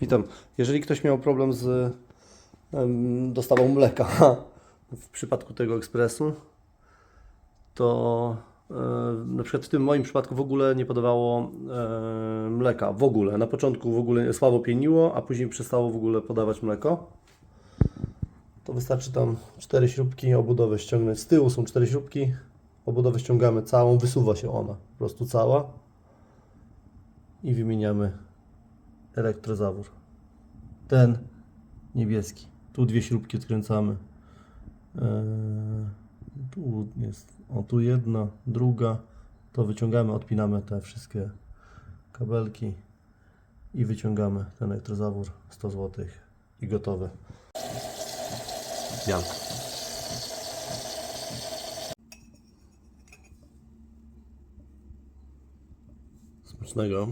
Witam. Jeżeli ktoś miał problem z dostawą mleka w przypadku tego ekspresu, to e, na przykład w tym moim przypadku w ogóle nie podawało e, mleka. W ogóle. Na początku w ogóle słabo pieniło, a później przestało w ogóle podawać mleko. To wystarczy tam cztery śrubki, obudowę ściągnąć. Z tyłu są cztery śrubki, obudowę ściągamy całą, wysuwa się ona po prostu cała i wymieniamy elektrozawór. Ten niebieski. Tu dwie śrubki odkręcamy. Eee, tu jest, o tu jedna, druga. To wyciągamy, odpinamy te wszystkie kabelki i wyciągamy ten elektrozawór 100 zł i gotowe. Janka. Smacznego.